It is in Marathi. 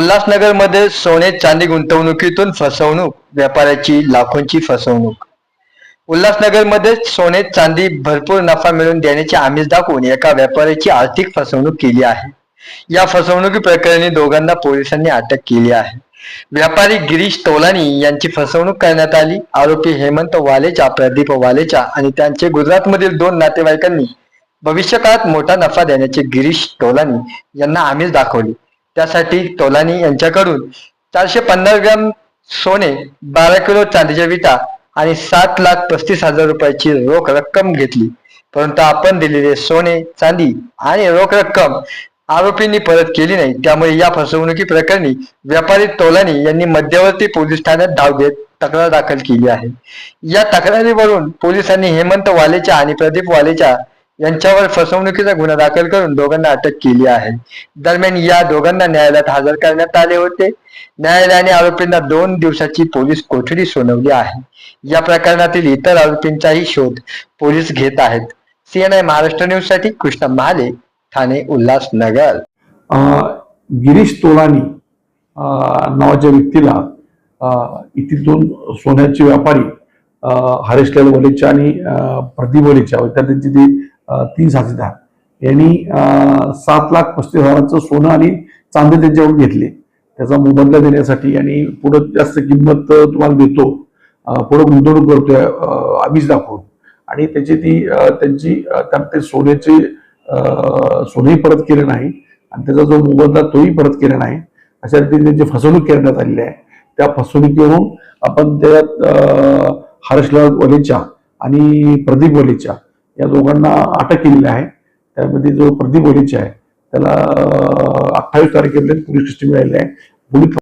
उल्हासनगरमध्ये सोने चांदी गुंतवणुकीतून फसवणूक व्यापाऱ्याची लाखोंची फसवणूक. उल्हासनगरमध्ये सोने चांदी भरपूर नफा मिळवून देण्याचे आमिष दाखवून एका व्यापाऱ्याची आर्थिक फसवणूक केली आहे. या फसवणुकी प्रकरणी दोघांना पोलिसांनी अटक केली आहे. व्यापारी गिरीश तोलानी यांची फसवणूक करण्यात आली. आरोपी हेमंत वालेचा प्रदीप वालेचा आणि त्यांचे गुजरातमधील दोन नातेवाईकांनी भविष्यकाळात मोठा नफा देण्याचे गिरीश तोलानी यांना आमिष दाखवले. त्यासाठी तोलानी यांच्याकडून चारशे पन्नास ग्रॅम सोने बारा किलो चांदीच्या विटा आणि सात लाख पस्तीस हजार रुपयाची रोख रक्कम घेतली. परंतु आपण दिलेले सोने चांदी आणि रोख रक्कम आरोपींनी परत केली नाही. त्यामुळे या फसवणुकी प्रकरणी व्यापारी तोलानी यांनी मध्यवर्ती पोलीस ठाण्यात धाव घेत तक्रार दाखल केली आहे. या तक्रारीवरून पोलिसांनी हेमंत वालेच्या आणि प्रदीप वालेच्या यांच्यावर फसवणुकीचा गुन्हा दाखल करून दोघांना अटक केली आहे. दरम्यान या दोघांना न्यायालयात हजर करण्यात आले होते. न्यायालयाने आरोपींना दोन दिवसाची पोलीस कोठडी सुनावली आहे. या प्रकरणातील इतर आरोपींचाही शोध पोलीस घेत आहेत. सीएनआय महाराष्ट्र न्यूजसाठी कृष्णा महाले ठाणे उल्हासनगर. गिरीश तोलानी नावाच्या व्यक्तीला अं, येथील दोन सोन्याचे व्यापारी हरेश लाल वलेच्या आणि प्रदीप वलेच्या त्यांची ती तीन साथीदार यांनी सात लाख पस्तीस हजाराचं सोनं आणि चांदी त्यांच्याकडून घेतले. त्याचा मोबदला देण्यासाठी आणि पुढं जास्त किंमत तुम्हाला देतो. पुढं गुंतवणूक करतोय आम्हीच दाखवून. आणि त्याची ती त्यांची त्यात ते सोन्याचे सोनेही सोनंही परत केले नाही. आणि त्याचा जो मोबदला तोही परत केला नाही. अशा रीतीने त्यांची फसवणूक करण्यात आलेली आहे. त्या फसवणुकीवरून आपण त्यात हर्षलाल वलेच्या आणि प्रदीप वलेच्या या दोघांना अटक केलेली आहे. त्यामध्ये जो प्रदीप ओलीचे आहे त्याला अठ्ठावीस तारखेपर्यंत पोलीस स्टेशन मिळालेली आहे. पोलीस